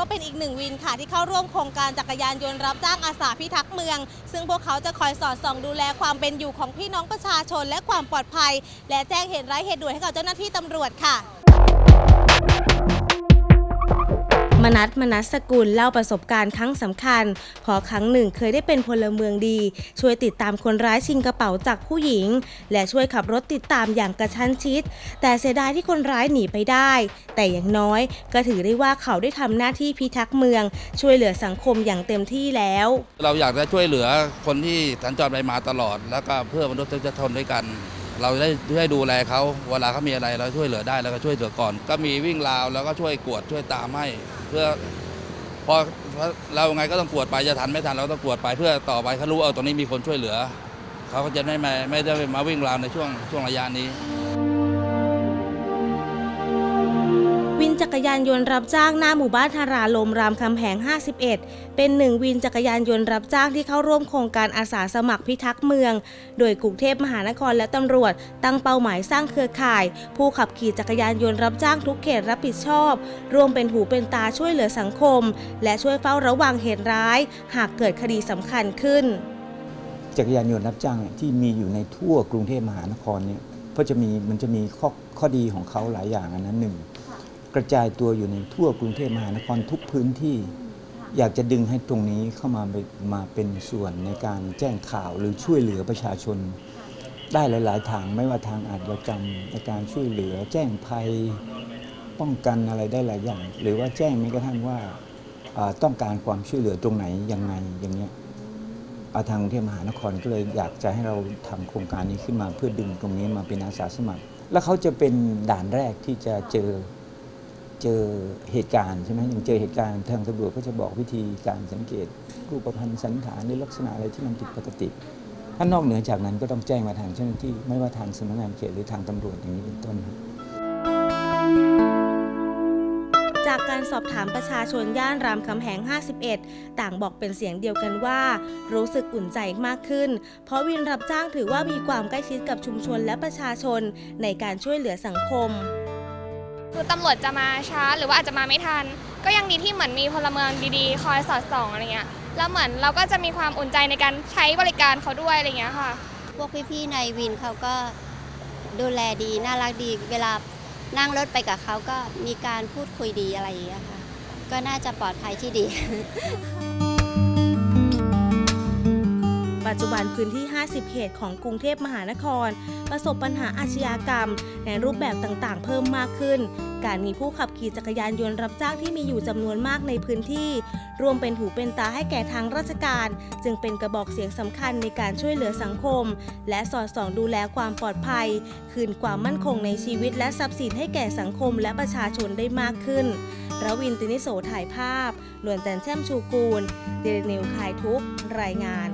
ก็เป็นอีกหนึ่งวินค่ะที่เข้าร่วมโครงการจักรยานยนต์รับจ้างอาสาพิทักษ์เมือง ซึ่งพวกเขาจะคอยสอดส่องดูแลความเป็นอยู่ของพี่น้องประชาชนและความปลอดภัย และแจ้งเหตุร้ายเหตุด่วนให้กับเจ้าหน้าที่ตำรวจค่ะ มนัสมนัสสกุลเล่าประสบการณ์ครั้งสำคัญ พอครั้งหนึ่งเคยได้เป็นพลเมืองดี ช่วยติดตามคนร้ายชิงกระเป๋าจากผู้หญิง และช่วยขับรถติดตามอย่างกระชั้นชิด แต่เสียดายที่คนร้ายหนีไปได้ แต่อย่างน้อยก็ถือได้ว่าเขาได้ทำหน้าที่พิทักษ์เมือง ช่วยเหลือสังคมอย่างเต็มที่แล้ว เราอยากจะช่วยเหลือคนที่สัญจรไปมาตลอด แล้วก็เพื่อมนุษยชนด้วยกัน เราได้ช่วยดูแลเขาเวลาเขามีอะไรเราช่วยเหลือได้แล้วก็ช่วยเหลือก่อน ก็มีวิ่งราวแล้วก็ช่วยกวดช่วยตามให้เพื่อพอเราไงก็ต้องกวดไปจะทันไม่ทันเราต้องกวดไปเพื่อต่อไปเขารู้เอาตรงนี้มีคนช่วยเหลือเขาก็จะไม่มาไม่ได้มาวิ่งราวในช่วงช่วงระยะนี้ กรยานยนต์รับจ้างหน้าหมู่บ้านธาราลมรามคำแหง 51 เป็นหนึ่งวินจักรยานยนต์รับจ้างที่เข้าร่วมโครงการอาสาสมัครพิทักษ์เมือง โดยกรุงเทพมหานครและตำรวจ ตั้งเป้าหมายสร้างเครือข่าย ผู้ขับขี่จักรยานยนต์รับจ้างทุกเขตรับผิดชอบรวมเป็นหูเป็นตาช่วยเหลือสังคม และช่วยเฝ้าระวังเหตุร้าย หากเกิดคดีสำคัญขึ้น จักรยานยนต์รับจ้างที่มีอยู่ในทั่วกรุงเทพมหานครเนี่ยเพราะจะมีมันจะมีข้อข้อดีของเขาหลายอย่างอันนั้นหนึ่ง กระจายตัวอยู่ในทั่วกรุงเทพมหานครทุกพื้นที่ อยากจะดึงให้ตรงนี้เข้ามาเป็นมาเป็นส่วนในการแจ้งข่าวหรือช่วยเหลือประชาชน ได้หลาย ๆ ทางไม่ว่าทางอาชญากรรมในการช่วยเหลือแจ้งภัยป้องกันอะไรได้หลายอย่าง หรือว่าแจ้งแม้กระทั่งว่าต้องการความช่วยเหลือตรงไหนยังไงอย่างเงี้ยอาทางกรุงเทพมหานครก็เลยอยากจะให้เราทำโครงการนี้ขึ้นมาเพื่อดึงตรงนี้มาเป็นอาสาสมัคร แล้วเขาจะเป็นด่านแรกที่จะเจอ เจอเหตุการณ์ใช่ไหมอย่างเจอเหตุการณ์ทางตำรวจก็จะบอกวิธีการสังเกตรูปพรรณสันฐานหรือลักษณะอะไรที่มันผิดปกติ ถ้านอกเหนือจากนั้นก็ต้องแจ้งมาทางเจ้าหน้าที่ไม่ว่าทางสำนักงานเขตหรือทางตำรวจอย่างนี้เป็นต้นครับจากการสอบถามประชาชนย่านรามคำแหง 51 ต่างบอกเป็นเสียงเดียวกันว่า รู้สึกอุ่นใจมากขึ้น เพราะวินรับจ้างถือว่ามีความใกล้ชิดกับชุมชนและประชาชนในการช่วยเหลือสังคม คือตำรวจจะมาช้าหรือว่าอาจจะมาไม่ทัน ก็ยังดีที่เหมือนมีพลเมืองดีๆ คอยสอดส่องอะไรเงี้ยแล้วเหมือนเราก็จะมีความอุ่นใจในการใช้บริการเขาด้วยอะไรเงี้ยค่ะ พวกพี่ๆในวินเขาก็ดูแลดีน่ารักดี เวลานั่งรถไปกับเขาก็มีการพูดคุยดีอะไรอย่างเงี้ยค่ะ ก็น่าจะปลอดภัยที่ดี ปัจจุบันพื้นที่ 50 เขตของกรุงเทพมหานคร ประสบปัญหาอาชญากรรม ในรูปแบบต่างๆ เพิ่มมากขึ้น การมีผู้ขับขี่จักรยานยนต์รับจ้างที่มีอยู่จำนวนมากในพื้นที่ รวมเป็นหูเป็นตาให้แก่ทางราชการ จึงเป็นกระบอกเสียงสำคัญในการช่วยเหลือสังคม และสอดส่องดูแลความปลอดภัย คืนความมั่นคงในชีวิตและทรัพย์สินให้แก่สังคมและประชาชนได้มากขึ้นระวินตินิโสถ่ายภาพ หลวนแตนแช่มชูกูลเดลินิวคายทุก รายงาน